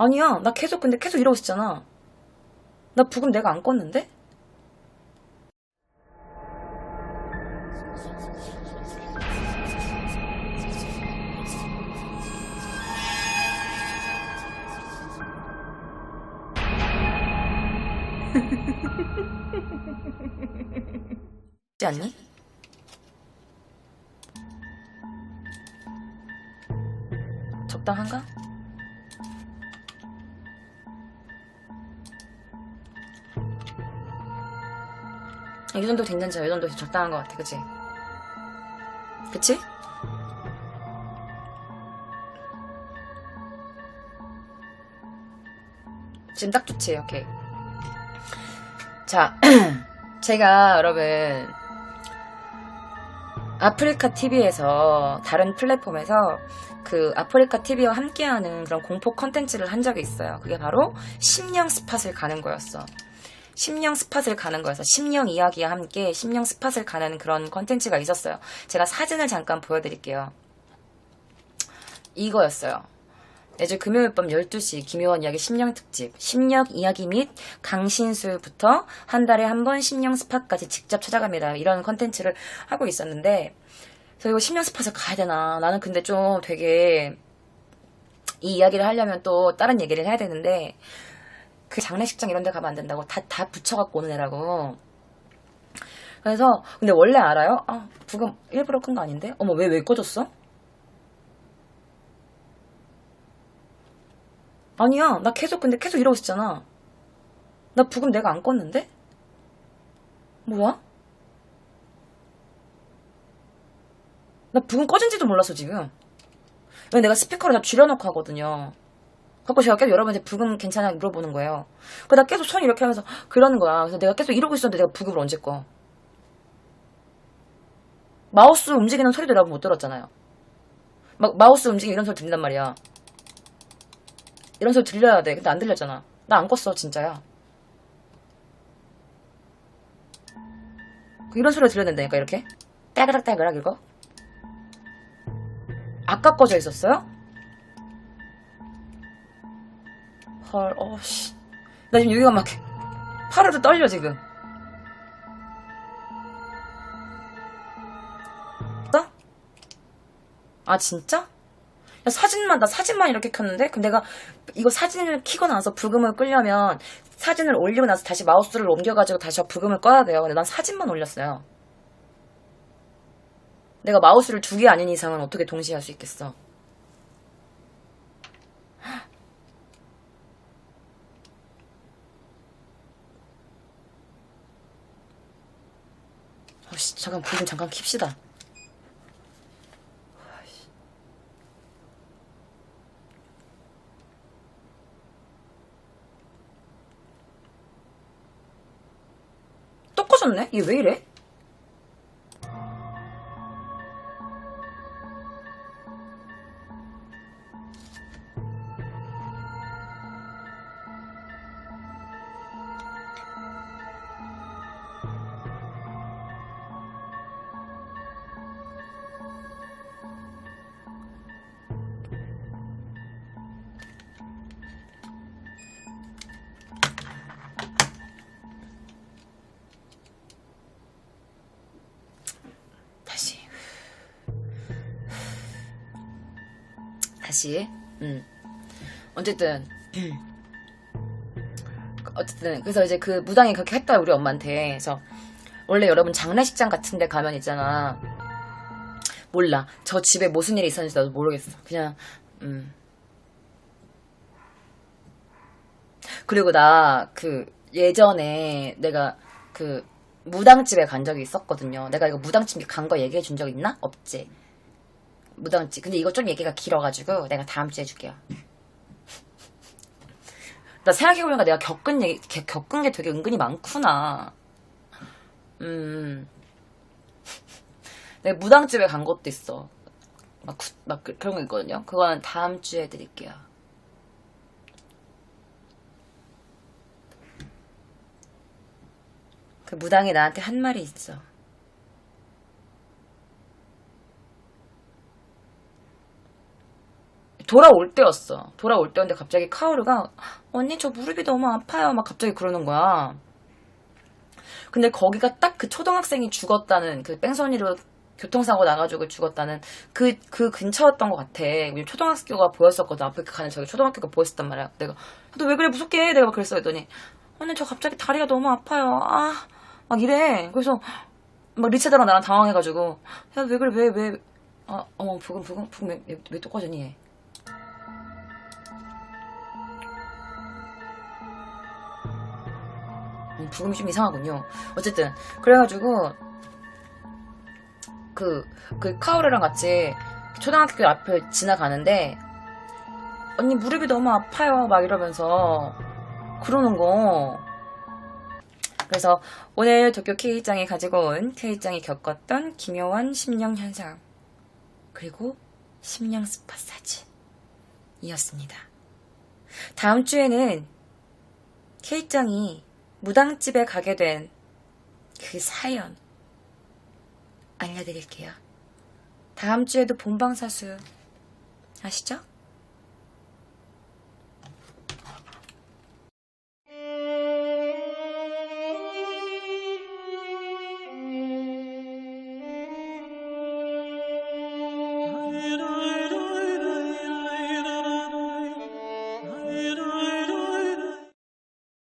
아니야. 나 계속 근데 계속 이러고 있었잖아. 나 부금 내가 안 껐는데? 있지 않니? 적당한가? 이 정도 괜찮죠? 이 정도 적당한 것 같아, 그치? 그치? 지금 딱 좋지, 오케이. 자, 제가 여러분, 아프리카 TV에서, 다른 플랫폼에서 그 아프리카 TV와 함께하는 그런 공포 컨텐츠를 한 적이 있어요. 그게 바로 심령 스팟을 가는 거였어. 심령 스팟을 가는 거여서 심령 이야기와 함께 심령 스팟을 가는 그런 컨텐츠가 있었어요. 제가 사진을 잠깐 보여드릴게요. 이거였어요. 매주 금요일 밤 12시 김효원 이야기 심령 특집 심령 이야기 및 강신술부터 한 달에 한 번 심령 스팟까지 직접 찾아갑니다. 이런 컨텐츠를 하고 있었는데 그래서 이거 심령 스팟을 가야 되나 나는 근데 좀 되게 이 이야기를 하려면 또 다른 얘기를 해야 되는데 그 장례식장 이런 데 가면 안 된다고 다, 다 붙여갖고 오는 애라고. 그래서, 근데 원래 알아요? 아, 부금 일부러 끈 거 아닌데? 어머, 왜, 왜 꺼졌어? 아니야, 나 계속, 근데 계속 이러고 있었잖아. 나 부금 내가 안 껐는데? 뭐야? 나 부금 꺼진지도 몰랐어, 지금. 왜 내가 스피커를 다 줄여놓고 하거든요. 갖고 제가 계속 여러분한테 부금 괜찮아 물어보는 거예요. 그나 계속 손 이렇게 하면서 그러는 거야. 그래서 내가 계속 이러고 있었는데 내가 부금을 언제 꺼? 마우스 움직이는 소리도 여러분 못 들었잖아요. 막 마우스 움직이는 이런 소리 들린단 말이야. 이런 소리 들려야 돼. 근데 안 들렸잖아. 나 안 껐어, 진짜야. 이런 소리가 된다니까, 이렇게. 따그락 이거. 아까 꺼져 있었어요? 헐, 어 씨. 나 지금 여기가 막, 하루도 떨려, 지금. 나? 아, 진짜? 야, 사진만, 나 사진만 이렇게 켰는데? 근데 내가 이거 사진을 키고 나서 부금을 끄려면 사진을 올리고 나서 다시 마우스를 옮겨가지고 다시 부금을 꺼야 돼요. 근데 난 사진만 올렸어요. 내가 마우스를 두 개 아닌 이상은 어떻게 동시에 할 수 있겠어? 씨, 잠깐 불 좀 잠깐 킵시다. 또 꺼졌네? 얘 왜 이래? 다시. 음. 어쨌든. 어쨌든 그래서 이제 그 무당이 그렇게 했다 우리 엄마한테. 그래서 원래 여러분 장례식장 같은 데 가면 있잖아. 몰라. 저 집에 무슨 일이 있었는지 나도 모르겠어. 그냥 음. 그리고 나 그 예전에 내가 그 무당집에 간 적이 있었거든요. 내가 이거 무당집 간 거 얘기해 준 적 있나? 없지. 무당집. 근데 이거 좀 얘기가 길어가지고 내가 다음 주에 해줄게요. 나 생각해보니까 내가 겪은 얘기, 겨- 겪은 게 되게 은근히 많구나. 음. 내가 무당집에 간 것도 있어. 막, 구- 막 그- 그런 거 있거든요. 그거는 다음 주에 해드릴게요. 그 무당이 나한테 한 말이 있어. 돌아올 때였어. 돌아올 때였는데 갑자기 카오르가 언니 저 무릎이 너무 아파요. 막 갑자기 그러는 거야. 근데 거기가 딱 그 초등학생이 죽었다는 그 뺑소니로 교통사고 나가지고 죽었다는 그, 그 근처였던 것 같아. 초등학교가 보였었거든. 앞에 가는 저기 초등학교가 보였었단 말이야. 내가, 너 왜 그래, 무섭게 해? 내가 막 그랬어. 했더니, 언니 저 갑자기 다리가 너무 아파요. 아, 막 이래. 그래서, 막 리체다랑 나랑 당황해가지고, 야, 왜 그래, 왜, 왜, 아, 어머, 부금, 부금, 부금, 왜, 왜, 왜 똑같으니, 부금이 좀 이상하군요. 어쨌든, 그래가지고, 그, 그 카오르랑 같이 초등학교 앞을 지나가는데, 언니 무릎이 너무 아파요. 막 이러면서, 그러는 거. 그래서 오늘 도쿄 K장이 가지고 온 K장이 겪었던 기묘한 심령 현상. 그리고 심령 스팟 사진 이었습니다. 다음 주에는 K장이 무당집에 가게 된 그 사연 알려드릴게요. 다음 주에도 본방사수 아시죠?